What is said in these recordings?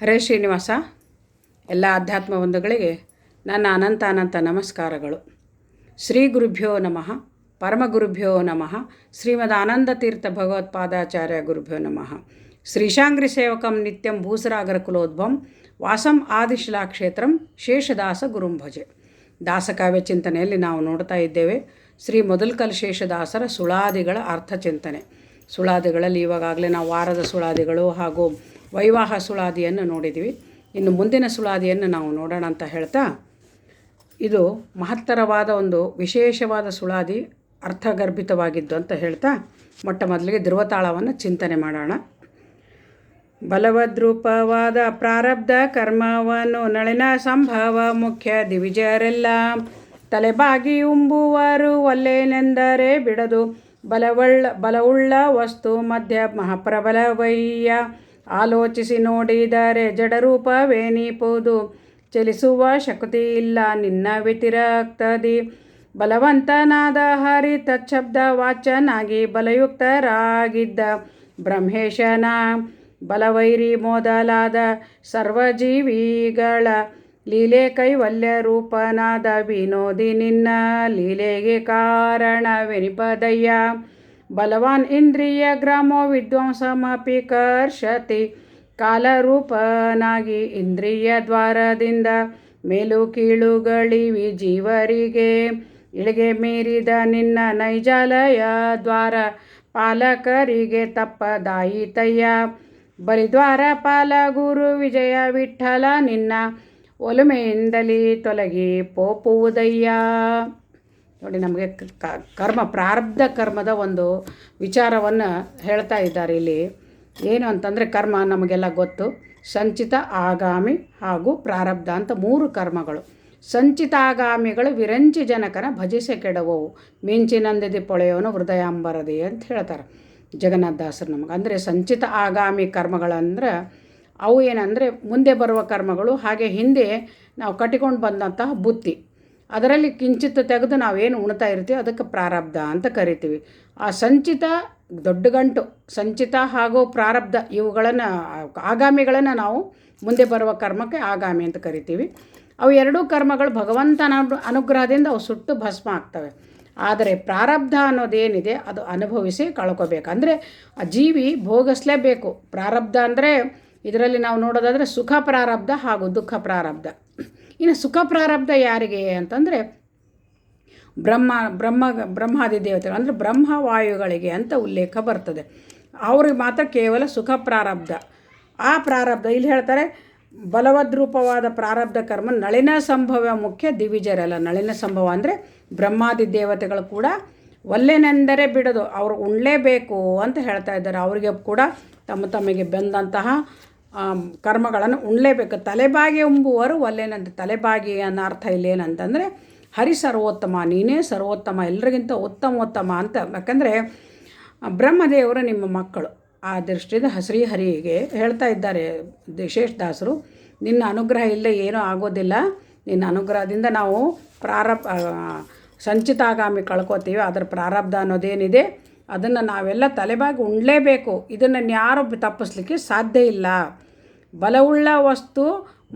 ಹರೇ ಶ್ರೀನಿವಾಸ. ಎಲ್ಲ ಆಧ್ಯಾತ್ಮ ಬಂಧುಗಳಿಗೆ ನನ್ನ ಅನಂತ ಅನಂತ ನಮಸ್ಕಾರಗಳು. ಶ್ರೀ ಗುರುಭ್ಯೋ ನಮಃ, ಪರಮ ಗುರುಭ್ಯೋ ನಮಃ, ಶ್ರೀಮದ್ ಆನಂದ ತೀರ್ಥ ಭಗವತ್ಪಾದಾಚಾರ್ಯ ಗುರುಭ್ಯೋ ನಮಃ. ಶ್ರೀಶಾಂಗ್ರಿ ಸೇವಕಂ ನಿತ್ಯಂ ಭೂಸರಾಗರ ಕುಲೋದ್ಭವಂ, ವಾಸಂ ಆದಿಶಿಲಾಕ್ಷೇತ್ರಂ ಶೇಷದಾಸ ಗುರುಂಭಜೆ ದಾಸಕಾವ್ಯ ಚಿಂತನೆಯಲ್ಲಿ ನಾವು ನೋಡ್ತಾ ಇದ್ದೇವೆ, ಶ್ರೀ ಮೊದಲ್ಕಲ್ ಶೇಷದಾಸರ ಸುಳಾದಿಗಳ ಅರ್ಥ ಚಿಂತನೆ. ಸುಳಾದಿಗಳಲ್ಲಿ ಇವಾಗಾಗಲೇ ನಾವು ವಾರದ ಸುಳಾದಿಗಳು ಹಾಗೂ ವೈವಾಹ ಸುಳಾದಿಯನ್ನು ನೋಡಿದ್ದೀವಿ. ಇನ್ನು ಮುಂದಿನ ಸುಳಾದಿಯನ್ನು ನಾವು ನೋಡೋಣ ಅಂತ ಹೇಳ್ತಾ, ಇದು ಮಹತ್ತರವಾದ ಒಂದು ವಿಶೇಷವಾದ ಸುಳಾದಿ ಅರ್ಥಗರ್ಭಿತವಾಗಿದ್ದು ಅಂತ ಹೇಳ್ತಾ, ಮೊಟ್ಟ ಮೊದಲಿಗೆ ಧ್ರುವತಾಳವನ್ನು ಚಿಂತನೆ ಮಾಡೋಣ. ಬಲವದ್ರೂಪವಾದ ಪ್ರಾರಬ್ಧ ಕರ್ಮವನ್ನು ನಳಿನ ಸಂಭವ ಮುಖ್ಯ ದಿವಿಜರೆಲ್ಲ, ತಲೆಬಾಗಿ ಉಂಬುವರು ಒಲ್ಲೇನೆಂದರೆ ಬಿಡದು ಬಲವಳ್ಳ, ಬಲವುಳ್ಳ ವಸ್ತು ಮಧ್ಯ ಮಹಾಪ್ರಬಲವಯ್ಯ. ಆಲೋಚಿಸಿ ನೋಡಿದರೆ ಜಡರೂಪವೇನೀಪುದು ಚಲಿಸುವ ಶಕ್ತಿ ಇಲ್ಲ ನಿನ್ನ ವ್ಯತಿರಕ್ತದಿ. ಬಲವಂತನಾದ ಹರಿ ತಚ್ಛಬ್ದ ವಾಚನಾಗಿ ಬಲಯುಕ್ತರಾಗಿದ್ದ ಬ್ರಹ್ಮೇಶನ ಬಲವೈರಿ ಮೊದಲಾದ ಸರ್ವಜೀವಿಗಳ ಲೀಲೆ ಕೈವಲ್ಯ ರೂಪನಾದ ವಿನೋದಿ ನಿನ್ನ ಲೀಲೆಗೆ ಕಾರಣವೆನಿಪದಯ್ಯ. ಬಲವಾನ್ ಇಂದ್ರಿಯ ಗ್ರಾಮೋ ವಿದ್ವಾಂಸಮಪಿ ಕರ್ಷತಿ ಕಾಲರೂಪನಾಗಿ ಇಂದ್ರಿಯ ದ್ವಾರದಿಂದ ಮೇಲು ಕೀಳುಗಳಿವಿ ಜೀವರಿಗೆ. ಇಳಿಗೆ ಮೀರಿದ ನಿನ್ನ ನೈಜಾಲಯ ದ್ವಾರ ಪಾಲಕರಿಗೆ ತಪ್ಪದಾಯಿತಯ್ಯ. ಬಲಿದ್ವಾರ ಪಾಲ ಗುರು ವಿಜಯ ವಿಠಲ ನಿನ್ನ ಒಲುಮೆಯಿಂದಲೇ ತೊಲಗಿ ಪೋಪುವುದಯ್ಯ. ನೋಡಿ, ನಮಗೆ ಕರ್ಮ, ಪ್ರಾರಬ್ಧ ಕರ್ಮದ ಒಂದು ವಿಚಾರವನ್ನು ಹೇಳ್ತಾ ಇದ್ದಾರೆ ಇಲ್ಲಿ. ಏನು ಅಂತಂದರೆ, ಕರ್ಮ ನಮಗೆಲ್ಲ ಗೊತ್ತು. ಸಂಚಿತ, ಆಗಾಮಿ ಹಾಗೂ ಪ್ರಾರಬ್ಧ ಅಂತ ಮೂರು ಕರ್ಮಗಳು. ಸಂಚಿತಾಗಾಮಿಗಳು ವಿರಂಚಿ ಜನಕನ ಭಜಿಸೆ ಕೆಡವವು. ಮಿಂಚಿನಂದಿದಿ ಪೊಳೆಯವನು ಹೃದಯಾಂಬರದಿ ಅಂತ ಹೇಳ್ತಾರೆ ಜಗನ್ನಾಥದಾಸರು ನಮಗೆ. ಅಂದರೆ, ಸಂಚಿತ, ಆಗಾಮಿ ಕರ್ಮಗಳಂದ್ರೆ, ಅವು ಏನಂದರೆ, ಮುಂದೆ ಬರುವ ಕರ್ಮಗಳು, ಹಾಗೆ ಹಿಂದೆ ನಾವು ಕಟ್ಟಿಕೊಂಡು ಬಂದಂತಹ ಬುತ್ತಿ. ಅದರಲ್ಲಿ ಕಿಂಚಿತ್ ತೆಗೆದು ನಾವೇನು ಉಣ್ತಾ ಇರ್ತೀವಿ ಅದಕ್ಕೆ ಪ್ರಾರಬ್ಧ ಅಂತ ಕರಿತೀವಿ. ಆ ಸಂಚಿತ, ದೊಡ್ಡ ಗಂಟು, ಸಂಚಿತ ಹಾಗೂ ಪ್ರಾರಬ್ಧ ಇವುಗಳನ್ನು, ಆಗಾಮಿಗಳನ್ನು ನಾವು ಮುಂದೆ ಬರುವ ಕರ್ಮಕ್ಕೆ ಆಗಾಮಿ ಅಂತ ಕರಿತೀವಿ. ಅವು ಎರಡೂ ಕರ್ಮಗಳು ಭಗವಂತನ ಅನುಗ್ರಹದಿಂದ ಅವು ಸುಟ್ಟು ಭಸ್ಮ ಆಗ್ತವೆ. ಆದರೆ ಪ್ರಾರಬ್ಧ ಅನ್ನೋದೇನಿದೆ ಅದು ಅನುಭವಿಸಿ ಕಳ್ಕೋಬೇಕು. ಅಂದರೆ ಆ ಜೀವಿ ಭೋಗಿಸ್ಲೇಬೇಕು. ಪ್ರಾರಬ್ಧ ಅಂದರೆ ಇದರಲ್ಲಿ ನಾವು ನೋಡೋದಾದರೆ ಸುಖ ಪ್ರಾರಬ್ಧ ಹಾಗೂ ದುಃಖ ಪ್ರಾರಬ್ಧ. ಇನ್ನು ಸುಖ ಪ್ರಾರಬ್ಧ ಯಾರಿಗೆ ಅಂತಂದರೆ ಬ್ರಹ್ಮ ಬ್ರಹ್ಮ, ಬ್ರಹ್ಮಾದಿ ದೇವತೆಗಳು ಅಂದರೆ ಬ್ರಹ್ಮವಾಯುಗಳಿಗೆ ಅಂತ ಉಲ್ಲೇಖ ಬರ್ತದೆ. ಅವ್ರಿಗೆ ಮಾತ್ರ ಕೇವಲ ಸುಖ ಪ್ರಾರಬ್ಧ. ಆ ಪ್ರಾರಬ್ಧ, ಇಲ್ಲಿ ಹೇಳ್ತಾರೆ, ಬಲವದ್ರೂಪವಾದ ಪ್ರಾರಬ್ಧ ಕರ್ಮ, ನಳಿನ ಸಂಭವ ಮುಖ್ಯ ದಿವಿಜರಲ್ಲ. ನಳಿನ ಸಂಭವ ಅಂದರೆ ಬ್ರಹ್ಮಾದಿ ದೇವತೆಗಳು ಕೂಡ ಒಲ್ಲೆನೆಂದರೆ ಬಿಡೋದು, ಅವರು ಉಣ್ಲೇಬೇಕು ಅಂತ ಹೇಳ್ತಾ ಇದ್ದಾರೆ. ಅವರಿಗೆ ಕೂಡ ತಮ್ಮ ತಮಗೆ ಬಂದಂತಹ ಕರ್ಮಗಳನ್ನು ಉಣ್ಲೇಬೇಕು. ತಲೆಬಾಗಿ ಉಂಬುವರು ಒಲ್ಲೇನಂತ. ತಲೆಬಾಗಿ ಅನ್ನೋ ಅರ್ಥ ಇಲ್ಲೇನಂತಂದರೆ, ಹರಿ ಸರ್ವೋತ್ತಮ, ನೀನೇ ಸರ್ವೋತ್ತಮ ಎಲ್ಲರಿಗಿಂತ ಉತ್ತಮೋತ್ತಮ ಅಂತ ಯಾಕಂದರೆ, ಬ್ರಹ್ಮದೇವರು ನಿಮ್ಮ ಮಕ್ಕಳು. ಆ ದೃಷ್ಟಿಯಿಂದ ಶ್ರೀಹರಿಗೆ ಹೇಳ್ತಾ ಇದ್ದಾರೆ ದಾಸರು, ನಿನ್ನ ಅನುಗ್ರಹ ಇಲ್ಲದೆ ಏನೂ ಆಗೋದಿಲ್ಲ. ನಿನ್ನ ಅನುಗ್ರಹದಿಂದ ನಾವು ಪ್ರಾರಬ್ ಸಂಚಿತಾಗಾಮಿ ಕಳ್ಕೊತೀವಿ. ಅದರ ಪ್ರಾರಬ್ಧ ಅನ್ನೋದೇನಿದೆ? ಅದನ್ನು ನಾವೆಲ್ಲ ತಲೆಬಾಗಿ ಉಣ್ಲೇಬೇಕು. ಇದನ್ನು ಯಾರು ತಪ್ಪಿಸ್ಲಿಕ್ಕೆ ಸಾಧ್ಯ ಇಲ್ಲ. ಬಲವುಳ್ಳ ವಸ್ತು,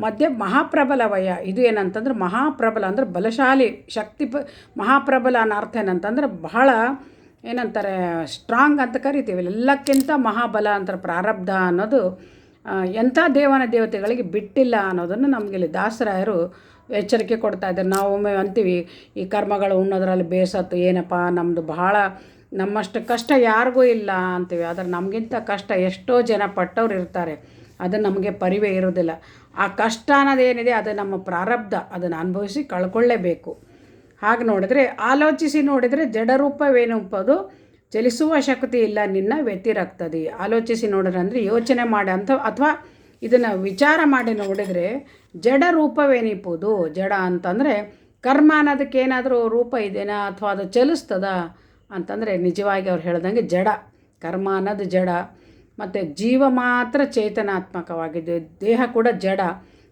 ಮಧ್ಯೆ ಮಹಾಪ್ರಬಲವಯ ಇದು ಏನಂತಂದ್ರೆ ಮಹಾಪ್ರಬಲ ಅಂದರೆ ಬಲಶಾಲಿ ಶಕ್ತಿ ಪ, ಮಹಾಪ್ರಬಲ ಅನ್ನೋ ಅರ್ಥ ಏನಂತಂದ್ರೆ ಬಹಳ ಏನಂತಾರೆ ಸ್ಟ್ರಾಂಗ್ ಅಂತ ಕರಿತೀವಿ. ಎಲ್ಲಕ್ಕಿಂತ ಮಹಾಬಲ ಅಂತಾರೆ, ಪ್ರಾರಬ್ಧ ಅನ್ನೋದು ಎಂಥ ದೇವನ ದೇವತೆಗಳಿಗೆ ಬಿಟ್ಟಿಲ್ಲ ಅನ್ನೋದನ್ನು ನಮಗೆ ಇಲ್ಲಿ ದಾಸರಾಯರು ಎಚ್ಚರಿಕೆ ಕೊಡ್ತಾ ಇದ್ದಾರೆ. ನಾವು ಒಮ್ಮೆ ಅಂತೀವಿ, ಈ ಕರ್ಮಗಳು ಉಣ್ಣೋದ್ರಲ್ಲಿ ಬೇಸತ್ತು, ಏನಪ್ಪ ನಮ್ಮದು ಬಹಳ ನಮ್ಮಷ್ಟು ಕಷ್ಟ ಯಾರಿಗೂ ಇಲ್ಲ ಅಂತೀವಿ. ಆದರೆ ನಮಗಿಂತ ಕಷ್ಟ ಎಷ್ಟೋ ಜನ ಪಟ್ಟವ್ರು ಇರ್ತಾರೆ. ಅದು ನಮಗೆ ಪರಿವೇ ಇರೋದಿಲ್ಲ. ಆ ಕಷ್ಟ ಅನ್ನೋದೇನಿದೆ ಅದು ನಮ್ಮ ಪ್ರಾರಬ್ಧ. ಅದನ್ನು ಅನುಭವಿಸಿ ಕಳ್ಕೊಳ್ಳೇಬೇಕು. ಹಾಗೆ ನೋಡಿದ್ರೆ, ಆಲೋಚಿಸಿ ನೋಡಿದರೆ ಜಡರೂಪವೇನುಪ್ಪದು ಚಲಿಸುವ ಶಕ್ತಿ ಇಲ್ಲ, ನಿನ್ನ ವ್ಯತಿರಕ್ತದೆ ಆಲೋಚಿಸಿ ನೋಡಿದ್ರೆ ಅಂದರೆ ಯೋಚನೆ ಮಾಡಿ ಅಂತ, ಅಥವಾ ಇದನ್ನು ವಿಚಾರ ಮಾಡಿ ನೋಡಿದರೆ ಜಡ ರೂಪವೇನಿಪ್ಪುದು ಜಡ ಅಂತಂದರೆ ಕರ್ಮ ಅನ್ನೋದಕ್ಕೆ ಏನಾದರೂ ರೂಪ ಇದೆಯಾ ಅಥವಾ ಅದು ಚಲಿಸ್ತದ? ಅಂತಂದರೆ ನಿಜವಾಗಿ ಅವ್ರು ಹೇಳ್ದಂಗೆ ಜಡ. ಕರ್ಮ ಅನ್ನೋದು ಜಡ. ಮತ್ತು ಜೀವ ಮಾತ್ರ ಚೇತನಾತ್ಮಕವಾಗಿದೆ, ದೇಹ ಕೂಡ ಜಡ.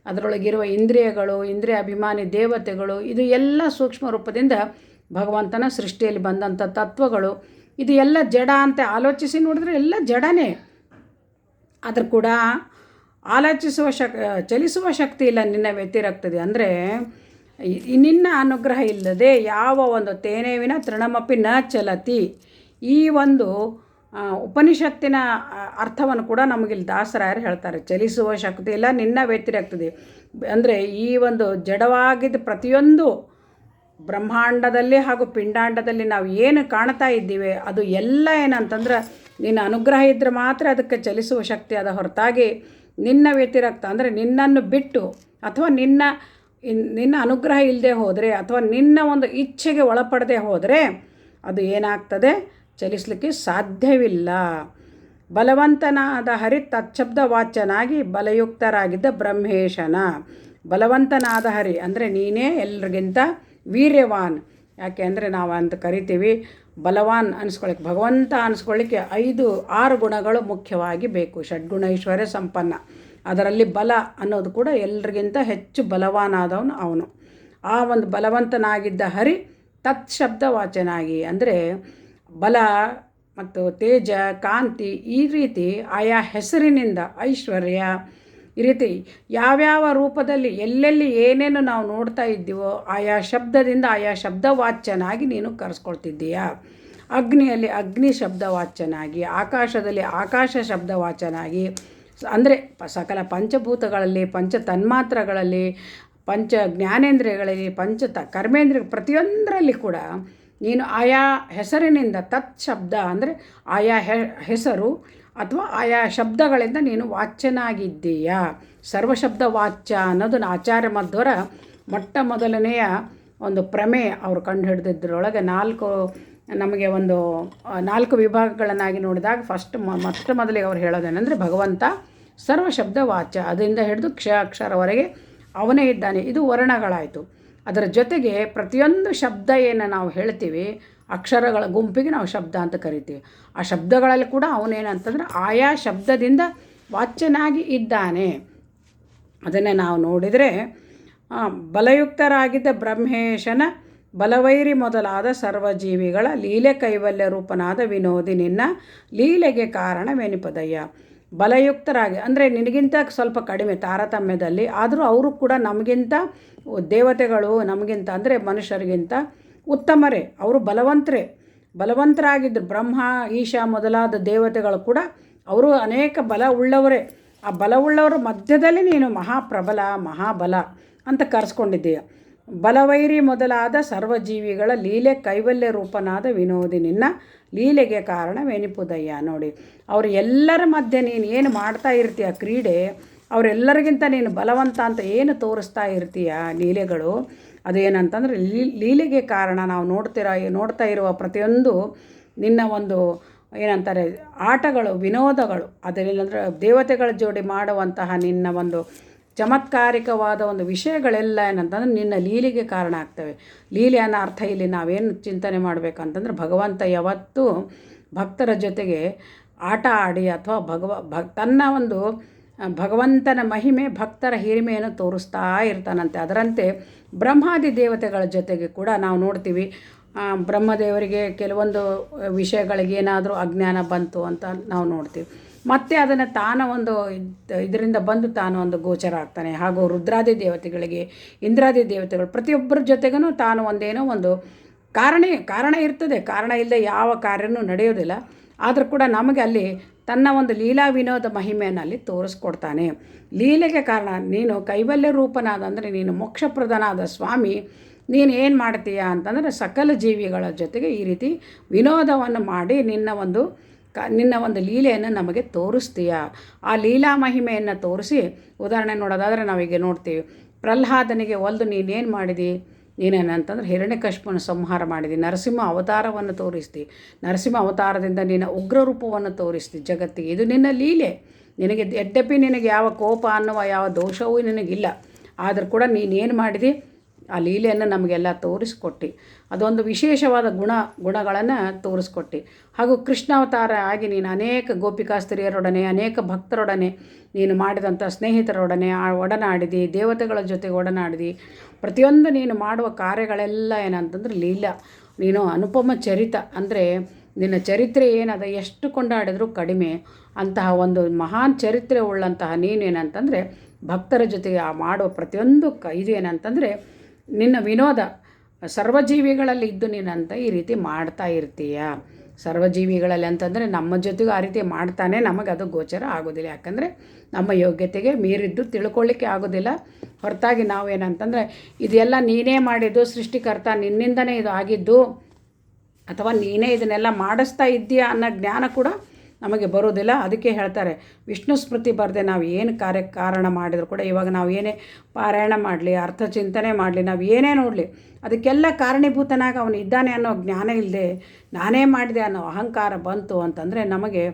ಅದರೊಳಗಿರುವ ಇಂದ್ರಿಯಗಳು, ಇಂದ್ರಿಯ ಅಭಿಮಾನಿ ದೇವತೆಗಳು, ಇದು ಎಲ್ಲ ಸೂಕ್ಷ್ಮ ರೂಪದಿಂದ ಭಗವಂತನ ಸೃಷ್ಟಿಯಲ್ಲಿ ಬಂದಂಥ ತತ್ವಗಳು. ಇದು ಎಲ್ಲ ಜಡ ಅಂತ ಆಲೋಚಿಸಿ ನೋಡಿದ್ರೆ ಎಲ್ಲ ಜಡನೇ. ಆದರೂ ಕೂಡ ಆಲೋಚಿಸುವ ಶಕ್, ಚಲಿಸುವ ಶಕ್ತಿ ಇಲ್ಲ, ನಿನ್ನ ವ್ಯತಿರಕ್ತದೆ ಅಂದರೆ ನಿನ್ನ ಅನುಗ್ರಹ ಇಲ್ಲದೆ ಯಾವ ಒಂದು ತೇನೇವಿನ ತೃಣಮಪಿ ನ ಚಲತಿ. ಈ ಒಂದು ಉಪನಿಷತ್ತಿನ ಅರ್ಥವನ್ನು ಕೂಡ ನಮಗಿಲ್ಲಿ ದಾಸರಾಯರು ಹೇಳ್ತಾರೆ? ಚಲಿಸುವ ಶಕ್ತಿ ಇಲ್ಲ, ನಿನ್ನ ವ್ಯತಿರಾಗ್ತದೆ ಅಂದರೆ ಈ ಒಂದು ಜಡವಾಗಿದ್ದ ಪ್ರತಿಯೊಂದು ಬ್ರಹ್ಮಾಂಡದಲ್ಲಿ ಹಾಗೂ ಪಿಂಡಾಂಡದಲ್ಲಿ ನಾವು ಏನು ಕಾಣ್ತಾ ಇದ್ದೀವಿ, ಅದು ಎಲ್ಲ ಏನಂತಂದ್ರೆ ನಿನ್ನ ಅನುಗ್ರಹ ಇದ್ದರೆ ಮಾತ್ರ ಅದಕ್ಕೆ ಚಲಿಸುವ ಶಕ್ತಿ ಅದ ಹೊರತಾಗಿ ನಿನ್ನ ವ್ಯತಿರಕ್ತ, ಅಂದರೆ ನಿನ್ನನ್ನು ಬಿಟ್ಟು ಅಥವಾ ನಿನ್ನ ನಿನ್ನ ಅನುಗ್ರಹ ಇಲ್ಲದೆ ಹೋದರೆ ಅಥವಾ ನಿನ್ನ ಒಂದು ಇಚ್ಛೆಗೆ ಒಳಪಡದೆ ಹೋದರೆ ಅದು ಏನಾಗ್ತದೆ? ಚಲಿಸಲಿಕ್ಕೆ ಸಾಧ್ಯವಿಲ್ಲ. ಬಲವಂತನಾದ ಹರಿ ತಚ್ಛಬ್ದ ವಾಚನಾಗಿ ಬಲಯುಕ್ತರಾಗಿದ್ದ ಬ್ರಹ್ಮೇಶನ. ಬಲವಂತನಾದ ಹರಿ ಅಂದರೆ ನೀನೇ ಎಲ್ರಿಗಿಂತ ವೀರ್ಯವಾನ್. ಯಾಕೆ ಅಂದರೆ ನಾವು ಅಂತ ಕರಿತೀವಿ ಬಲವಾನ್ ಅನಿಸ್ಕೊಳ್ಳಿಕ್ಕೆ ಭಗವಂತ ಅನ್ಸ್ಕೊಳ್ಳಿಕ್ಕೆ ಐದು, ಆರು ಗುಣಗಳು ಮುಖ್ಯವಾಗಿ ಬೇಕು. ಷಡ್ಗುಣ ಐಶ್ವರ್ಯ ಸಂಪನ್ನ. ಅದರಲ್ಲಿ ಬಲ ಅನ್ನೋದು ಕೂಡ ಎಲ್ರಿಗಿಂತ ಹೆಚ್ಚು ಬಲವಾನಾದವನು ಅವನು. ಆ ಒಂದು ಬಲವಂತನಾಗಿದ್ದ ಹರಿ ತತ್ ಶಬ್ದ ವಾಚನಾಗಿ ಅಂದರೆ ಬಲ ಮತ್ತು ತೇಜ, ಕಾಂತಿ ಈ ರೀತಿ ಆಯಾ ಹೆಸರಿನಿಂದ ಐಶ್ವರ್ಯ ಈ ರೀತಿ ಯಾವ್ಯಾವ ರೂಪದಲ್ಲಿ ಎಲ್ಲೆಲ್ಲಿ ಏನೇನು ನಾವು ನೋಡ್ತಾ ಇದ್ದೀವೋ ಆಯಾ ಶಬ್ದದಿಂದ ಆಯಾ ಶಬ್ದವಾಚ್ಯನಾಗಿ ನೀನು ಕರೆಸ್ಕೊಳ್ತಿದ್ದೀಯಾ? ಅಗ್ನಿಯಲ್ಲಿ ಅಗ್ನಿ ಶಬ್ದವಾಚ್ಯನಾಗಿ, ಆಕಾಶದಲ್ಲಿ ಆಕಾಶ ಶಬ್ದವಾಚನಾಗಿ ಅಂದರೆ ಸಕಲ ಪಂಚಭೂತಗಳಲ್ಲಿ, ಪಂಚ ತನ್ಮಾತ್ರಗಳಲ್ಲಿ, ಪಂಚ ಜ್ಞಾನೇಂದ್ರಿಯಗಳಲ್ಲಿ, ಪಂಚ ತ ಕರ್ಮೇಂದ್ರಿಯ ಪ್ರತಿಯೊಂದರಲ್ಲಿ ಕೂಡ ನೀನು ಆಯಾ ಹೆಸರಿನಿಂದ ತತ್ ಶಬ್ದ ಅಂದರೆ ಆಯಾ ಹೆಸರು ಅಥವಾ ಆಯಾ ಶಬ್ದಗಳಿಂದ ನೀನು ವಾಚ್ಯನಾಗಿದ್ದೀಯಾ? ಸರ್ವಶಬ್ದ ವಾಚ್ಯ ಅನ್ನೋದನ್ನು ಆಚಾರ್ಯ ಮಧ್ವರ ಮೊಟ್ಟ ಮೊದಲನೆಯ ಒಂದು ಪ್ರಮೇಯ ಅವರು ಕಂಡು ಹಿಡಿದಿದ್ದರೊಳಗೆ ನಾಲ್ಕು, ನಮಗೆ ಒಂದು ನಾಲ್ಕು ವಿಭಾಗಗಳನ್ನಾಗಿ ನೋಡಿದಾಗ ಫಸ್ಟ್ ಮೊಟ್ಟ ಮೊದಲಿಗೆ ಅವ್ರು ಹೇಳೋದೇನೆಂದರೆ ಭಗವಂತ ಸರ್ವಶಬ್ದ ವಾಚ್ಯ ಅದರಿಂದ ಹಿಡಿದು ಕ್ಷ, ಅಕ್ಷರವರೆಗೆ ಅವನೇ ಇದ್ದಾನೆ. ಇದು ವರ್ಣಗಳಾಯಿತು. ಅದರ ಜೊತೆಗೆ ಪ್ರತಿಯೊಂದು ಶಬ್ದ ಏನು ನಾವು ಹೇಳ್ತೀವಿ, ಅಕ್ಷರಗಳ ಗುಂಪಿಗೆ ನಾವು ಶಬ್ದ ಅಂತ ಕರಿತೀವಿ. ಆ ಶಬ್ದಗಳಲ್ಲಿ ಕೂಡ ಅವನೇನಂತಂದ್ರೆ ಆಯಾ ಶಬ್ದದಿಂದ ವಾಚ್ಯನಾಗಿ ಇದ್ದಾನೆ. ಅದನ್ನೇ ನಾವು ನೋಡಿದರೆ ಬಲಯುಕ್ತರಾಗಿದ್ದ ಬ್ರಹ್ಮೇಶನ ಬಲವೈರಿ ಮೊದಲಾದ ಸರ್ವಜೀವಿಗಳ ಲೀಲೆ ಕೈವಲ್ಯ ರೂಪನಾದ ವಿನೋದಿ ನಿನ್ನ ಲೀಲೆಗೆ ಕಾರಣವೇನಿಪದಯ್ಯ. ಬಲಯುಕ್ತರಾಗಿ, ಅಂದರೆ ನಿನಗಿಂತ ಸ್ವಲ್ಪ ಕಡಿಮೆ ತಾರತಮ್ಯದಲ್ಲಿ, ಆದರೂ ಅವರು ಕೂಡ ನಮಗಿಂತ ದೇವತೆಗಳು ನಮಗಿಂತ, ಅಂದರೆ ಮನುಷ್ಯರಿಗಿಂತ ಉತ್ತಮರೇ. ಅವರು ಬಲವಂತರೇ. ಬಲವಂತರಾಗಿದ್ದರು ಬ್ರಹ್ಮ, ಈಶಾ ಮೊದಲಾದ ದೇವತೆಗಳು ಕೂಡ ಅವರು ಅನೇಕ ಬಲ ಉಳ್ಳವರೇ. ಆ ಬಲವುಳ್ಳವರ ಮಧ್ಯದಲ್ಲಿ ನೀನು ಮಹಾಪ್ರಬಲ, ಮಹಾಬಲ ಅಂತ ಕರೆಸ್ಕೊಂಡಿದ್ದೀಯ. ಬಲವೈರಿ ಮೊದಲಾದ ಸರ್ವಜೀವಿಗಳ ಲೀಲೆ ಕೈವಲ್ಯ ರೂಪನಾದ ವಿನೋದಿ ನಿನ್ನ ಲೀಲೆಗೆ ಕಾರಣವೆನಿಪುದಯ್ಯ ನೋಡಿ, ಅವರು ಎಲ್ಲರ ಮಧ್ಯೆ ನೀನು ಏನು ಮಾಡ್ತಾ ಇರ್ತೀಯ? ಕ್ರೀಡೆ ಅವರೆಲ್ಲರಿಗಿಂತ ನೀನು ಬಲವಂತ ಅಂತ ಏನು ತೋರಿಸ್ತಾ ಇರ್ತೀಯ ಲೀಲೆಗಳು? ಅದೇನಂತಂದರೆ ಲೀಲೆಗೆ ಕಾರಣ ನಾವು ನೋಡ್ತಿರೋ, ನೋಡ್ತಾ ಇರುವ ಪ್ರತಿಯೊಂದು ನಿನ್ನ ಒಂದು ಏನಂತಾರೆ, ಆಟಗಳು, ವಿನೋದಗಳು. ಅದರಲ್ಲಂದರೆ ದೇವತೆಗಳ ಜೋಡಿ ಮಾಡುವಂತಹ ನಿನ್ನ ಒಂದು ಚಮತ್ಕಾರಿಕವಾದ ಒಂದು ವಿಷಯಗಳೆಲ್ಲ ಏನಂತಂದ್ರೆ ನಿನ್ನ ಲೀಲೆಗೆ ಕಾರಣ ಆಗ್ತವೆ. ಲೀಲೆ ಅನ್ನೋ ಅರ್ಥ ಇಲ್ಲಿ ನಾವೇನು ಚಿಂತನೆ ಮಾಡಬೇಕಂತಂದ್ರೆ ಭಗವಂತ ಯಾವತ್ತೂ ಭಕ್ತರ ಜೊತೆಗೆ ಆಟ ಆಡಿ ಅಥವಾ ಭಗವ, ಭಕ್, ತನ್ನ ಒಂದು ಭಗವಂತನ ಮಹಿಮೆ ಭಕ್ತರ ಹಿರಿಮೆಯನ್ನು ತೋರಿಸ್ತಾ ಇರ್ತಾನಂತೆ. ಅದರಂತೆ ಬ್ರಹ್ಮಾದಿ ದೇವತೆಗಳ ಜೊತೆಗೆ ಕೂಡ ನಾವು ನೋಡ್ತೀವಿ. ಬ್ರಹ್ಮದೇವರಿಗೆ ಕೆಲವೊಂದು ವಿಷಯಗಳಿಗೆ ಏನಾದರೂ ಅಜ್ಞಾನ ಬಂತು ಅಂತ ನಾವು ನೋಡ್ತೀವಿ. ಮತ್ತೆ ಅದನ್ನು ತಾನ ಒಂದು ಇದ್- ಇದರಿಂದ ಬಂದು ತಾನು ಒಂದು ಗೋಚರ ಆಗ್ತಾನೆ. ಹಾಗೂ ರುದ್ರಾದಿ ದೇವತೆಗಳಿಗೆ, ಇಂದ್ರಾದಿ ದೇವತೆಗಳು ಪ್ರತಿಯೊಬ್ಬರ ಜೊತೆಗೂ ತಾನು ಒಂದೇನೋ ಒಂದು ಕಾರಣ ಕಾರಣ ಇರ್ತದೆ. ಕಾರಣ ಇಲ್ಲದೆ ಯಾವ ಕಾರ್ಯನೂ ನಡೆಯೋದಿಲ್ಲ. ಆದರೂ ಕೂಡ ನಮಗೆ ಅಲ್ಲಿ ತನ್ನ ಒಂದು ಲೀಲಾ ವಿನೋದ ಮಹಿಮೆಯನ್ನು ಅಲ್ಲಿ ತೋರಿಸ್ಕೊಡ್ತಾನೆ. ಲೀಲೆಗೆ ಕಾರಣ, ನೀನು ಕೈವಲ್ಯ ರೂಪನಾದ ಅಂದರೆ ನೀನು ಮೋಕ್ಷಪ್ರದನಾದ ಸ್ವಾಮಿ, ನೀನು ಏನು ಮಾಡ್ತೀಯ ಅಂತಂದರೆ ಸಕಲ ಜೀವಿಗಳ ಜೊತೆಗೆ ಈ ರೀತಿ ವಿನೋದವನ್ನು ಮಾಡಿ ನಿನ್ನ ಒಂದು ಕ, ನಿನ್ನ ಒಂದು ಲೀಲೆಯನ್ನು ನಮಗೆ ತೋರಿಸ್ತೀಯ. ಆ ಲೀಲಾ ಮಹಿಮೆಯನ್ನು ತೋರಿಸಿ, ಉದಾಹರಣೆ ನೋಡೋದಾದರೆ ನಾವೀಗ ನೋಡ್ತೀವಿ, ಪ್ರಹ್ಲಾದನಿಗೆ ಒಲ್ದು ನೀನೇನು ಮಾಡಿದಿ? ನೀನೇನಂತಂದ್ರೆ ಹಿರಣ್ಯಕಶ್ಯಪನ ಸಂಹಾರ ಮಾಡಿದಿ. ನರಸಿಂಹ ಅವತಾರವನ್ನು ತೋರಿಸ್ತಿ. ನರಸಿಂಹ ಅವತಾರದಿಂದ ನಿನ್ನ ಉಗ್ರ ರೂಪವನ್ನು ತೋರಿಸ್ತಿ ಜಗತ್ತಿಗೆ. ಇದು ನಿನ್ನ ಲೀಲೆ. ನಿನಗೆ ಎಡ್ಡಪ್ಪಿ ನಿನಗೆ ಯಾವ ಕೋಪ ಅನ್ನುವ ಯಾವ ದೋಷವೂ ನಿನಗಿಲ್ಲ. ಆದರೂ ಕೂಡ ನೀನೇನು ಮಾಡಿದಿ? ಆ ಲೀಲೆಯನ್ನು ನಮಗೆಲ್ಲ ತೋರಿಸ್ಕೊಟ್ಟು. ಅದೊಂದು ವಿಶೇಷವಾದ ಗುಣ, ಗುಣಗಳನ್ನು ತೋರಿಸ್ಕೊಟ್ಟು. ಹಾಗೂ ಕೃಷ್ಣಾವತಾರ ಆಗಿ ನೀನು ಅನೇಕ ಗೋಪಿಕಾ ಸ್ತ್ರೀಯರೊಡನೆ, ಅನೇಕ ಭಕ್ತರೊಡನೆ ನೀನು ಮಾಡಿದಂಥ ಸ್ನೇಹಿತರೊಡನೆ ಆ ಒಡನಾಡಿದಿ, ದೇವತೆಗಳ ಜೊತೆಗೆ ಒಡನಾಡಿದಿ. ಪ್ರತಿಯೊಂದು ನೀನು ಮಾಡುವ ಕಾರ್ಯಗಳೆಲ್ಲ ಏನಂತಂದ್ರೆ ಲೀಲಾ. ನೀನು ಅನುಪಮ ಚರಿತ. ಅಂದರೆ ನಿನ್ನ ಚರಿತ್ರೆ ಏನದ, ಎಷ್ಟು ಕೊಂಡಾಡಿದರೂ ಕಡಿಮೆ. ಅಂತಹ ಒಂದು ಮಹಾನ್ ಚರಿತ್ರೆ ಉಳ್ಳಂತಹ ನೀನೇನಂತಂದರೆ ಭಕ್ತರ ಜೊತೆಗೆ ಆ ಮಾಡುವ ಪ್ರತಿಯೊಂದು ಕ ಇದು ಏನಂತಂದರೆ ನಿನ್ನ ವಿನೋದ, ಸರ್ವಜೀವಿಗಳಲ್ಲಿ ಇದ್ದು ನೀನಂತ ಈ ರೀತಿ ಮಾಡ್ತಾ ಇರ್ತೀಯ. ಸರ್ವಜೀವಿಗಳಲ್ಲಿ ಅಂತಂದರೆ ನಮ್ಮ ಜೊತೆಗೂ ಆ ರೀತಿ ಮಾಡ್ತಾನೆ, ನಮಗೆ ಅದು ಗೋಚರ ಆಗೋದಿಲ್ಲ. ಯಾಕಂದರೆ ನಮ್ಮ ಯೋಗ್ಯತೆಗೆ ಮೀರಿದ್ದು ತಿಳ್ಕೊಳ್ಳಿಕ್ಕೆ ಆಗೋದಿಲ್ಲ. ಹೊರತಾಗಿ ನಾವೇನಂತಂದರೆ ಇದೆಲ್ಲ ನೀನೇ ಮಾಡಿದ್ದು, ಸೃಷ್ಟಿಕರ್ತ ನಿನ್ನಿಂದನೇ ಇದು ಆಗಿದ್ದು, ಅಥವಾ ನೀನೇ ಇದನ್ನೆಲ್ಲ ಮಾಡಿಸ್ತಾ ಇದ್ದೀಯಾ ಅನ್ನೋ ಜ್ಞಾನ ಕೂಡ ನಮಗೆ ಬರೋದಿಲ್ಲ. ಅದಕ್ಕೆ ಹೇಳ್ತಾರೆ, ವಿಷ್ಣು ಸ್ಮೃತಿ ಬರದೆ ನಾವು ಏನು ಕಾರ್ಯ, ಕಾರಣ ಮಾಡಿದ್ರು ಕೂಡ ಇವಾಗ ನಾವು ಏನೇ ಪಾರಾಯಣ ಮಾಡಲಿ, ಅರ್ಥ ಚಿಂತನೆ ಮಾಡಲಿ, ನಾವು ಏನೇ ನೋಡಲಿ, ಅದಕ್ಕೆಲ್ಲ ಕಾರಣೀಭೂತನಾಗಿ ಅವನು ಇದ್ದಾನೆ ಅನ್ನೋ ಜ್ಞಾನ ಇಲ್ಲದೆ ನಾನೇ ಮಾಡಿದೆ ಅನ್ನೋ ಅಹಂಕಾರ ಬಂತು ಅಂತಂದರೆ ನಮಗೆ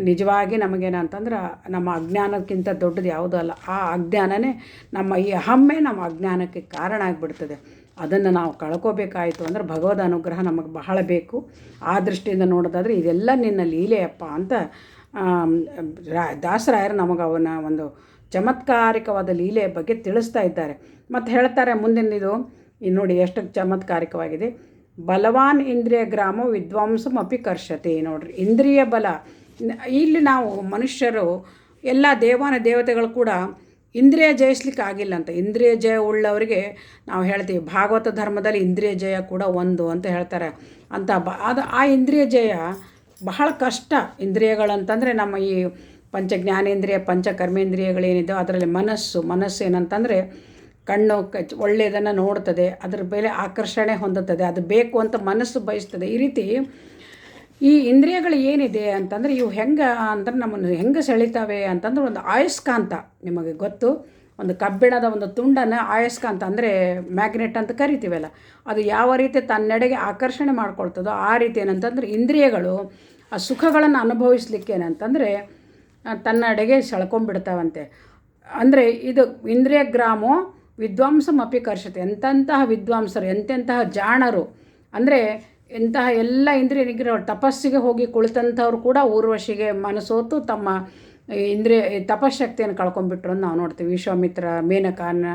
ನಿಜವಾಗಿ ನಮಗೇನಂತಂದ್ರೆ ನಮ್ಮ ಅಜ್ಞಾನಕ್ಕಿಂತ ದೊಡ್ಡದು ಯಾವುದೂ ಅಲ್ಲ. ಆ ಅಜ್ಞಾನನೇ ನಮ್ಮ ಈ ಅಹಮ್ಮೆ ನಮ್ಮ ಅಜ್ಞಾನಕ್ಕೆ ಕಾರಣ ಆಗಿಬಿಡ್ತದೆ. ಅದನ್ನು ನಾವು ಕಳ್ಕೋಬೇಕಾಯಿತು ಅಂದರೆ ಭಗವದ್ ಅನುಗ್ರಹ ನಮಗೆ ಬಹಳ ಬೇಕು. ಆ ದೃಷ್ಟಿಯಿಂದ ನೋಡೋದಾದರೆ ಇದೆಲ್ಲ ನಿನ್ನ ಲೀಲೆಯಪ್ಪ ಅಂತ ದಾಸರಾಯರು ನಮಗೆ ಅವನ ಒಂದು ಚಮತ್ಕಾರಿಕವಾದ ಲೀಲೆಯ ಬಗ್ಗೆ ತಿಳಿಸ್ತಾ ಇದ್ದಾರೆ. ಮತ್ತು ಹೇಳ್ತಾರೆ ಮುಂದಿನದು ಇದು ನೋಡಿ ಎಷ್ಟು ಚಮತ್ಕಾರಿಕವಾಗಿದೆ. ಬಲವಾನ್ ಇಂದ್ರಿಯ ಗ್ರಾಮ ವಿದ್ವಾಂಸಮಪಿ ಕರ್ಷತೆ ನೋಡ್ರಿ. ಇಂದ್ರಿಯ ಬಲ. ಇಲ್ಲಿ ನಾವು ಮನುಷ್ಯರು, ಎಲ್ಲ ದೇವಾನ ದೇವತೆಗಳು ಕೂಡ ಇಂದ್ರಿಯ ಜಯಿಸ್ಲಿಕ್ಕೆ ಆಗಿಲ್ಲ ಅಂತ. ಇಂದ್ರಿಯ ಜಯ ಉಳ್ಳವರಿಗೆ ನಾವು ಹೇಳ್ತೀವಿ, ಭಾಗವತ ಧರ್ಮದಲ್ಲಿ ಇಂದ್ರಿಯ ಜಯ ಕೂಡ ಒಂದು ಅಂತ ಹೇಳ್ತಾರೆ. ಅಂತ ಬ ಅದು ಆ ಇಂದ್ರಿಯ ಜಯ ಬಹಳ ಕಷ್ಟ. ಇಂದ್ರಿಯಗಳಂತಂದರೆ ನಮ್ಮ ಈ ಪಂಚ ಜ್ಞಾನೇಂದ್ರಿಯ ಪಂಚ ಕರ್ಮೇಂದ್ರಿಯಗಳೇನಿದೆ ಅದರಲ್ಲಿ ಮನಸ್ಸು ಮನಸ್ಸು ಏನಂತಂದರೆ ಕಣ್ಣು ಕ, ಒಳ್ಳೆಯದನ್ನು ನೋಡ್ತದೆ, ಅದ್ರ ಮೇಲೆ ಆಕರ್ಷಣೆ ಹೊಂದುತ್ತದೆ, ಅದು ಬೇಕು ಅಂತ ಮನಸ್ಸು ಬಯಸ್ತದೆ. ಈ ರೀತಿ ಈ ಇಂದ್ರಿಯಗಳು ಏನಿದೆ ಅಂತಂದರೆ ಇವು ಹೆಂಗೆ ಅಂದ್ರೆ ನಮ್ಮನ್ನು ಹೆಂಗೆ ಸೆಳಿತಾವೆ ಅಂತಂದ್ರೆ ಒಂದು ಆಯಸ್ಕಾಂತ ನಿಮಗೆ ಗೊತ್ತು. ಒಂದು ಕಬ್ಬಿಣದ ಒಂದು ತುಂಡನ್ನು ಆಯಸ್ಕಾಂತ ಅಂದರೆ ಮ್ಯಾಗ್ನೆಟ್ ಅಂತ ಕರಿತೀವಲ್ಲ, ಅದು ಯಾವ ರೀತಿ ತನ್ನೆಡೆಗೆ ಆಕರ್ಷಣೆ ಮಾಡ್ಕೊಳ್ತದೋ ಆ ರೀತಿ ಏನಂತಂದ್ರೆ ಇಂದ್ರಿಯಗಳು ಆ ಸುಖಗಳನ್ನು ಅನುಭವಿಸ್ಲಿಕ್ಕೆ ಏನಂತಂದರೆ ತನ್ನಡೆಗೆ ಸೆಳ್ಕೊಂಡ್ಬಿಡ್ತಾವಂತೆ. ಅಂದರೆ ಇದು ಇಂದ್ರಿಯ ಗ್ರಾಮೋ ವಿದ್ವಾಂಸಮಪಿ ಕರ್ಷತೆ. ಎಂತೆಂತಹ ವಿದ್ವಾಂಸರು, ಎಂತೆಂತಹ ಜಾಣರು, ಅಂದರೆ ಇಂತಹ ಎಲ್ಲ ಇಂದ್ರಿಯ ನಿಗ್ರಹ ತಪಸ್ಸಿಗೆ ಹೋಗಿ ಕುಳಿತಂಥವ್ರು ಕೂಡ ಊರ್ವಶಿಗೆ ಮನಸೋತು ತಮ್ಮ ಇಂದ್ರಿಯ, ತಪಶಕ್ತಿಯನ್ನು ಕಳ್ಕೊಂಡ್ಬಿಟ್ರು ಅಂತ ನಾವು ನೋಡ್ತೀವಿ. ವಿಶ್ವಾಮಿತ್ರ, ಮೇನಕಾನ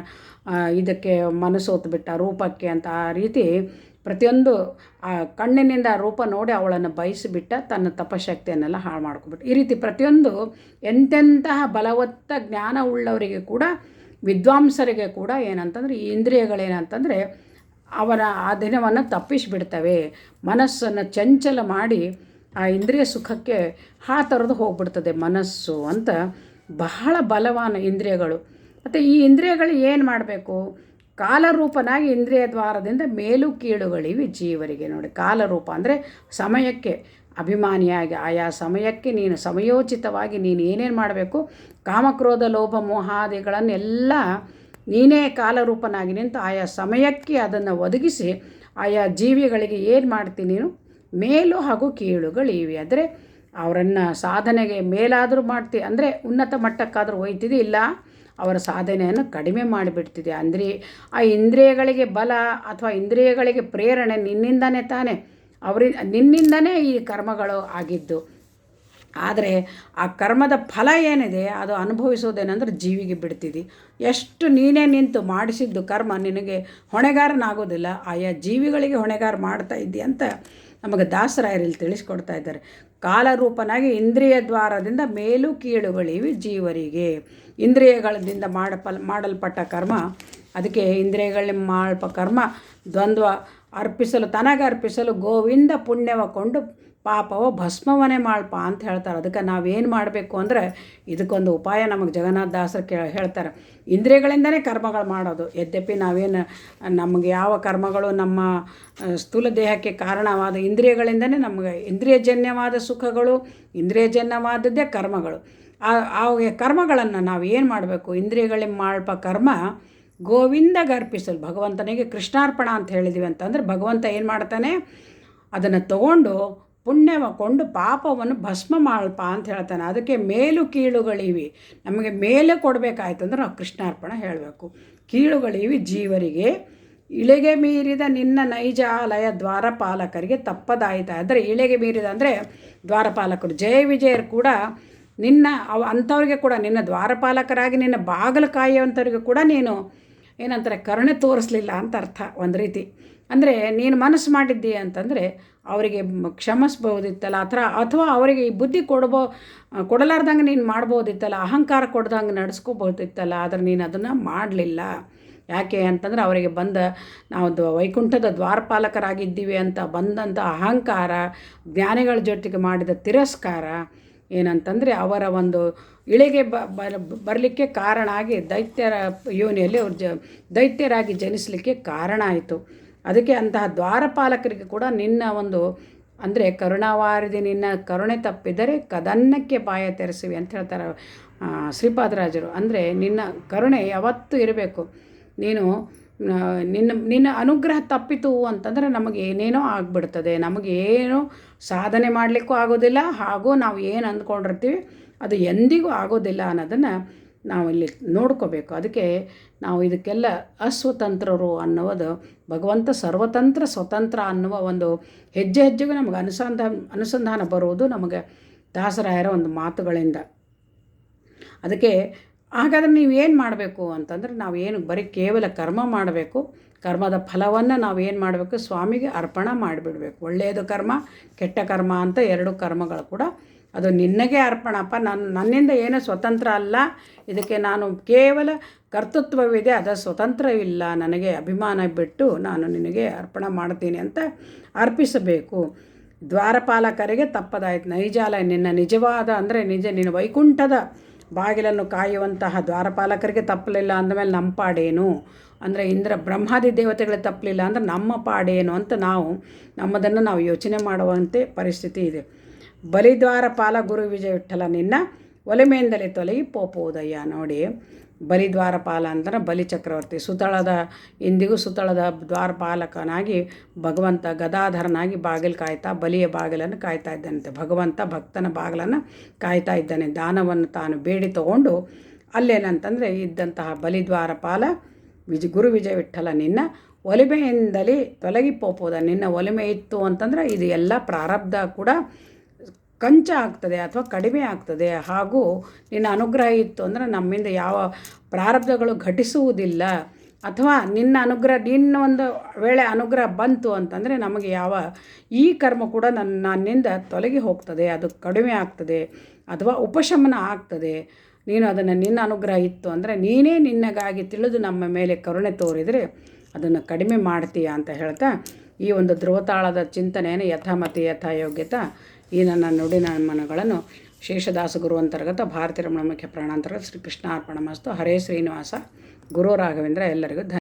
ಇದಕ್ಕೆ ಮನಸ್ಸೋತು ಬಿಟ್ಟ ರೂಪಕ್ಕೆ ಅಂತ ಆ ರೀತಿ ಪ್ರತಿಯೊಂದು, ಆ, ಕಣ್ಣಿನಿಂದ ರೂಪ ನೋಡಿ ಅವಳನ್ನು ಬಯಸಿಬಿಟ್ಟ ತನ್ನ ತಪಶಕ್ತಿಯನ್ನೆಲ್ಲ ಹಾಳು ಮಾಡ್ಕೊಬಿಟ್ಟು ಈ ರೀತಿ ಪ್ರತಿಯೊಂದು ಎಂತೆಂತಹ ಬಲವತ್ತ ಜ್ಞಾನ ಉಳ್ಳವರಿಗೆ ಕೂಡ, ವಿದ್ವಾಂಸರಿಗೆ ಕೂಡ ಏನಂತಂದರೆ, ಈ ಇಂದ್ರಿಯಗಳೇನಂತಂದರೆ ಅವರ ಆ ದಿನವನ್ನು ತಪ್ಪಿಸಿಬಿಡ್ತವೆ. ಮನಸ್ಸನ್ನು ಚಂಚಲ ಮಾಡಿ ಆ ಇಂದ್ರಿಯ ಸುಖಕ್ಕೆ ಹಾತರದು ಹೋಗ್ಬಿಡ್ತದೆ ಮನಸ್ಸು ಅಂತ ಬಹಳ ಬಲವಾನ ಇಂದ್ರಿಯಗಳು. ಮತ್ತು ಈ ಇಂದ್ರಿಯಗಳು ಏನು ಮಾಡಬೇಕು? ಕಾಲರೂಪನಾಗಿ ಇಂದ್ರಿಯ ದ್ವಾರದಿಂದ ಮೇಲು ಕೀಳುಗಳಿವೆ ಜೀವರಿಗೆ ನೋಡಿ. ಕಾಲರೂಪ ಅಂದರೆ ಸಮಯಕ್ಕೆ ಅಭಿಮಾನಿಯಾಗಿ, ಆಯಾ ಸಮಯಕ್ಕೆ ನೀನು ಸಮಯೋಚಿತವಾಗಿ ನೀನು ಏನೇನು ಮಾಡಬೇಕು? ಕಾಮಕ್ರೋಧ, ಲೋಭ ಮೋಹಾದಿಗಳನ್ನೆಲ್ಲ ನೀನೇ ಕಾಲರೂಪನಾಗಿ ನಿಂತು ಆಯಾ ಸಮಯಕ್ಕೆ ಅದನ್ನು ಒದಗಿಸಿ ಆಯಾ ಜೀವಿಗಳಿಗೆ ಏನು ಮಾಡ್ತೀನಿ ನೀನು? ಮೇಲು ಹಾಗೂ ಕೀಳುಗಳಿವೆ ಅಂದರೆ ಅವರನ್ನು ಸಾಧನೆಗೆ ಮೇಲಾದರೂ ಮಾಡ್ತಿ. ಅಂದರೆ ಉನ್ನತ ಮಟ್ಟಕ್ಕಾದರೂ ಒಯ್ತಿದೆ ಇಲ್ಲ. ಅವರ ಸಾಧನೆಯನ್ನು ಕಡಿಮೆ ಮಾಡಿಬಿಡ್ತಿದೆ ಅಂದರೆ ಆ ಇಂದ್ರಿಯಗಳಿಗೆ ಬಲ ಅಥವಾ ಇಂದ್ರಿಯಗಳಿಗೆ ಪ್ರೇರಣೆ ನಿನ್ನಿಂದನೇ ತಾನೇ. ಅವರಿ ನಿನ್ನಿಂದನೇ ಈ ಕರ್ಮಗಳು ಆಗಿದ್ದು. ಆದರೆ ಆ ಕರ್ಮದ ಫಲ ಏನಿದೆ, ಅದು ಅನುಭವಿಸೋದೇನೆಂದ್ರೆ ಜೀವಿಗೆ ಬಿಡ್ತಿದ್ದಿ ಎಷ್ಟು ನೀನೇ ನಿಂತು ಮಾಡಿಸಿದ್ದು ಕರ್ಮ ನಿನಗೆ ಹೊಣೆಗಾರನಾಗೋದಿಲ್ಲ, ಆಯಾ ಜೀವಿಗಳಿಗೆ ಹೊಣೆಗಾರ ಮಾಡ್ತಾ ಇದ್ದಿ ಅಂತ ನಮಗೆ ದಾಸರಾಯರಲ್ಲಿ ತಿಳಿಸ್ಕೊಡ್ತಾ ಇದ್ದಾರೆ. ಕಾಲರೂಪನಾಗಿ ಇಂದ್ರಿಯ ದ್ವಾರದಿಂದ ಮೇಲೂ ಕೀಳುಗಳಿವೆ ಜೀವರಿಗೆ. ಇಂದ್ರಿಯಗಳಿಂದ ಮಾಡಪಲ್, ಮಾಡಲ್ಪಟ್ಟ ಕರ್ಮ, ಅದಕ್ಕೆ ಇಂದ್ರಿಯಗಳ ಮಾಡಪ ಕರ್ಮ, ದ್ವಂದ್ವ ಅರ್ಪಿಸಲು, ತನಗೆ ಅರ್ಪಿಸಲು ಗೋವಿಂದ ಪುಣ್ಯವ ಕೊಂಡು ಪಾಪವ ಭಸ್ಮವನೇ ಮಾಡಪ್ಪ ಅಂತ ಹೇಳ್ತಾರೆ. ಅದಕ್ಕೆ ನಾವೇನು ಮಾಡಬೇಕು ಅಂದರೆ ಇದಕ್ಕೊಂದು ಉಪಾಯ ನಮಗೆ ಜಗನ್ನಾಥ ದಾಸರು ಕೇ ಹೇಳ್ತಾರೆ. ಇಂದ್ರಿಯಗಳಿಂದನೇ ಕರ್ಮಗಳು ಮಾಡೋದು. ಯದ್ಯಪಿ ನಾವೇನು, ನಮಗೆ ಯಾವ ಕರ್ಮಗಳು ನಮ್ಮ ಸ್ಥೂಲ ದೇಹಕ್ಕೆ ಕಾರಣವಾದ ಇಂದ್ರಿಯಗಳಿಂದನೇ ನಮಗೆ ಇಂದ್ರಿಯಜನ್ಯವಾದ ಸುಖಗಳು, ಇಂದ್ರಿಯಜನ್ಯವಾದದ್ದೇ ಕರ್ಮಗಳು. ಆ ಕರ್ಮಗಳನ್ನು ನಾವು ಏನು ಮಾಡಬೇಕು? ಇಂದ್ರಿಯಗಳಿಂದ ಮಾಡಪ್ಪ ಕರ್ಮ ಗೋವಿಂದ ಗರ್ಪಿಸಲು. ಭಗವಂತನಿಗೆ ಕೃಷ್ಣಾರ್ಪಣ ಅಂತ ಹೇಳಿದ್ವಿ ಅಂತಂದರೆ ಭಗವಂತ ಏನು ಮಾಡ್ತಾನೆ? ಅದನ್ನು ತಗೊಂಡು ಪುಣ್ಯವ ಕೊಂಡು ಪಾಪವನ್ನು ಭಸ್ಮ ಮಾಡಲ್ಪ ಅಂತ ಹೇಳ್ತಾನೆ. ಅದಕ್ಕೆ ಮೇಲು ಕೀಳುಗಳಿವಿ. ನಮಗೆ ಮೇಲೆ ಕೊಡಬೇಕಾಯ್ತು ಅಂದ್ರೆ ನಾವು ಕೃಷ್ಣಾರ್ಪಣ ಹೇಳಬೇಕು. ಕೀಳುಗಳಿವಿ ಜೀವರಿಗೆ. ಇಳೆಗೆ ಮೀರಿದ ನಿನ್ನ ನೈಜ ಆಲಯ ದ್ವಾರಪಾಲಕರಿಗೆ ತಪ್ಪದಾಯಿತ. ಅಂದರೆ ಇಳೆಗೆ ಮೀರಿದ ಅಂದರೆ ದ್ವಾರಪಾಲಕರು. ಜಯ ವಿಜಯರು ಕೂಡ ನಿನ್ನ ಅವ ಅಂಥವ್ರಿಗೆ ಕೂಡ, ನಿನ್ನ ದ್ವಾರಪಾಲಕರಾಗಿ, ನಿನ್ನ ಬಾಗಿಲು ಕಾಯುವಂಥವ್ರಿಗೆ ಕೂಡ ನೀನು ಏನಂತಾರೆ, ಕರುಣೆ ತೋರಿಸ್ಲಿಲ್ಲ ಅಂತ ಅರ್ಥ ಒಂದು ರೀತಿ. ಅಂದರೆ ನೀನು ಮನಸ್ಸು ಮಾಡಿದ್ದೀಯ ಅಂತಂದರೆ ಅವರಿಗೆ ಕ್ಷಮಿಸ್ಬೋದಿತ್ತಲ್ಲ? ಥರ ಅಥವಾ ಅವರಿಗೆ ಈ ಬುದ್ಧಿ ಕೊಡ್ಬೋ ಕೊಡಲಾರ್ದಂಗೆ ನೀನು ಮಾಡ್ಬೋದಿತ್ತಲ್ಲ? ಅಹಂಕಾರ ಕೊಡ್ದಂಗೆ ನಡೆಸ್ಕೋಬೋದಿತ್ತಲ್ಲ? ಆದರೆ ನೀನು ಅದನ್ನು ಮಾಡಲಿಲ್ಲ. ಯಾಕೆ ಅಂತಂದ್ರೆ ಅವರಿಗೆ ಬಂದ ನಾವು ವೈಕುಂಠದ ದ್ವಾರಪಾಲಕರಾಗಿದ್ದೀವಿ ಅಂತ ಬಂದಂಥ ಅಹಂಕಾರ, ಜ್ಞಾನಿಗಳ ಜೊತೆಗೆ ಮಾಡಿದ ತಿರಸ್ಕಾರ ಏನಂತಂದರೆ ಅವರ ಒಂದು ಇಳಿಗೆ ಬರಲಿಕ್ಕೆ ಕಾರಣ ಆಗಿ ದೈತ್ಯರ ಯೋನಿಯಲ್ಲಿ ಅವ್ರು ಜ, ದೈತ್ಯರಾಗಿ ಜನಿಸಲಿಕ್ಕೆ ಕಾರಣ ಆಯಿತು. ಅದಕ್ಕೆ ಅಂತಹ ದ್ವಾರಪಾಲಕರಿಗೆ ಕೂಡ ನಿನ್ನ ಒಂದು, ಅಂದರೆ ಕರುಣಾವಾರದಿ ನಿನ್ನ ಕರುಣೆ ತಪ್ಪಿದರೆ ಕದನ್ನಕ್ಕೆ ಬಾಯ ತೆರೆಸಿವಿ ಅಂತ ಹೇಳ್ತಾರೆ ಶ್ರೀಪಾದರಾಜರು ಅಂದರೆ ನಿನ್ನ ಕರುಣೆ ಯಾವತ್ತೂ ಇರಬೇಕು. ನೀನು ನಿನ್ನ ನಿನ್ನ ಅನುಗ್ರಹ ತಪ್ಪಿತು ಅಂತಂದರೆ ನಮಗೆ ಏನೇನೋ ಆಗಿಬಿಡ್ತದೆ. ನಮಗೆ ಏನು ಸಾಧನೆ ಮಾಡಲಿಕ್ಕೂ ಆಗೋದಿಲ್ಲ, ಹಾಗೂ ನಾವು ಏನು ಅಂದ್ಕೊಂಡಿರ್ತೀವಿ ಅದು ಎಂದಿಗೂ ಆಗೋದಿಲ್ಲ ಅನ್ನೋದನ್ನು ನಾವು ಇಲ್ಲಿ ನೋಡ್ಕೋಬೇಕು. ಅದಕ್ಕೆ ನಾವು ಇದಕ್ಕೆಲ್ಲ ಅಸ್ವತಂತ್ರರು ಅನ್ನೋದು ಭಗವಂತ ಸರ್ವತಂತ್ರ ಸ್ವತಂತ್ರ ಅನ್ನುವ ಒಂದು ಹೆಜ್ಜೆ ಹೆಜ್ಜೆಗೂ ನಮಗೆ ಅನುಸಂಧಾನ ಅನುಸಂಧಾನ ಬರುವುದು ನಮಗೆ ದಾಸರಾಯರ ಒಂದು ಮಾತುಗಳಿಂದ. ಅದಕ್ಕೆ ಹಾಗಾದರೆ ನೀವು ಏನು ಮಾಡಬೇಕು ಅಂತಂದ್ರೆ ನಾವು ಏನು ಬರೀ ಕೇವಲ ಕರ್ಮ ಮಾಡಬೇಕು, ಕರ್ಮದ ಫಲವನ್ನು ನಾವು ಏನು ಮಾಡಬೇಕು, ಸ್ವಾಮಿಗೆ ಅರ್ಪಣ ಮಾಡಿಬಿಡಬೇಕು. ಒಳ್ಳೆಯದು ಕರ್ಮ, ಕೆಟ್ಟ ಕರ್ಮ ಅಂತ ಎರಡು ಕರ್ಮಗಳು ಕೂಡ ಅದು ನಿನ್ನಗೆ ಅರ್ಪಣಪ್ಪ. ನನ್ನ ನನ್ನಿಂದ ಏನೂ ಸ್ವತಂತ್ರ ಅಲ್ಲ. ಇದಕ್ಕೆ ನಾನು ಕೇವಲ ಕರ್ತೃತ್ವವಿದೆ. ಅದರ ಸ್ವತಂತ್ರವಿಲ್ಲ. ನನಗೆ ಅಭಿಮಾನ ಬಿಟ್ಟು ನಾನು ನಿನಗೆ ಅರ್ಪಣ ಮಾಡ್ತೀನಿ ಅಂತ ಅರ್ಪಿಸಬೇಕು. ದ್ವಾರಪಾಲಕರಿಗೆ ತಪ್ಪದಾಯ್ತು. ನೈಜಾಲ ನಿನ್ನ ನಿಜವಾದ ಅಂದರೆ ನಿಜ. ನಿನ್ನ ವೈಕುಂಠದ ಬಾಗಿಲನ್ನು ಕಾಯುವಂತಹ ದ್ವಾರಪಾಲಕರಿಗೆ ತಪ್ಪಲಿಲ್ಲ ಅಂದಮೇಲೆ ನಮ್ಮ ಪಾಡೇನು? ಅಂದರೆ ಇಂದ್ರ ಬ್ರಹ್ಮಾದಿ ದೇವತೆಗಳಿಗೆ ತಪ್ಪಲಿಲ್ಲ ಅಂದರೆ ನಮ್ಮ ಪಾಡೇನು ಅಂತ ನಾವು ನಮ್ಮದನ್ನು ನಾವು ಯೋಚನೆ ಮಾಡುವಂತೆ ಪರಿಸ್ಥಿತಿ ಇದೆ. ಬಲಿದ್ವಾರಪಾಲ ಗುರು ವಿಜಯ ವಿಠಲ ನಿನ್ನ ಒಲೆಮೆಯಿಂದಲೇ ತೊಲಗಿ ಪೋಪೋದಯ್ಯ. ನೋಡಿ, ಬಲಿದ್ವಾರಪಾಲ ಅಂದ್ರೆ ಬಲಿ ಚಕ್ರವರ್ತಿ. ಸುತಳದ, ಇಂದಿಗೂ ಸುತಳದ ದ್ವಾರಪಾಲಕನಾಗಿ ಭಗವಂತ ಗದಾಧರನಾಗಿ ಬಾಗಿಲು ಕಾಯ್ತಾ, ಬಲಿಯ ಬಾಗಿಲನ್ನು ಕಾಯ್ತಾ ಇದ್ದಾನಂತೆ. ಭಗವಂತ ಭಕ್ತನ ಬಾಗಿಲನ್ನು ಕಾಯ್ತಾ ಇದ್ದಾನೆ. ದಾನವನ್ನು ತಾನು ಬೇಡಿ ತಗೊಂಡು ಅಲ್ಲೇನಂತಂದರೆ ಇದ್ದಂತಹ ಬಲಿದ್ವಾರಪಾಲ ವಿಜ ಗುರು ವಿಜಯ ವಿಠಲ ನಿನ್ನ ಒಲಿಮೆಯಿಂದಲೇ ತೊಲಗಿ ಪೋಪೋದ. ನಿನ್ನ ಒಲಿಮೆ ಇತ್ತು ಅಂತಂದ್ರೆ ಇದು ಎಲ್ಲ ಪ್ರಾರಬ್ಧ ಕೂಡ ಕಂಚ ಆಗ್ತದೆ ಅಥವಾ ಕಡಿಮೆ ಆಗ್ತದೆ. ಹಾಗೂ ನಿನ್ನ ಅನುಗ್ರಹ ಇತ್ತು ಅಂದರೆ ನಮ್ಮಿಂದ ಯಾವ ಪ್ರಾರಬ್ಧಗಳು ಘಟಿಸುವುದಿಲ್ಲ. ಅಥವಾ ನಿನ್ನ ಅನುಗ್ರಹ, ನಿನ್ನ ಒಂದು ವೇಳೆ ಅನುಗ್ರಹ ಬಂತು ಅಂತಂದರೆ ನಮಗೆ ಯಾವ ಈ ಕರ್ಮ ಕೂಡ ನನ್ನ ನನ್ನಿಂದ ತೊಲಗಿ ಹೋಗ್ತದೆ. ಅದು ಕಡಿಮೆ ಆಗ್ತದೆ ಅಥವಾ ಉಪಶಮನ ಆಗ್ತದೆ. ನೀನು ಅದನ್ನು ನಿನ್ನ ಅನುಗ್ರಹ ಇತ್ತು ಅಂದರೆ ನೀನೇ ನಿನ್ನಗಾಗಿ ತಿಳಿದು ನಮ್ಮ ಮೇಲೆ ಕರುಣೆ ತೋರಿದರೆ ಅದನ್ನು ಕಡಿಮೆ ಮಾಡ್ತೀಯಾ ಅಂತ ಹೇಳ್ತಾ ಈ ಒಂದು ಧ್ರುವತಾಳದ ಚಿಂತನೆಯನ್ನು ಯಥಾಮತಿ ಯಥಾಯೋಗ್ಯತ ಈ ನನ್ನ ನುಡಿನ ಮನಗಳನ್ನು ಶೇಷದಾಸ ಗುರು ಅಂತರ್ಗತ ಭಾರತೀಯ ರಮಣ ಮುಖ್ಯ ಪ್ರಾಣಾಂತರ್ಗತ ಶ್ರೀ ಕೃಷ್ಣ ಅರ್ಪಣ ಮಸ್ತು. ಹರೇ ಶ್ರೀನಿವಾಸ. ಗುರು ರಾಘವೇಂದ್ರ, ಎಲ್ಲರಿಗೂ ಧನ್ಯ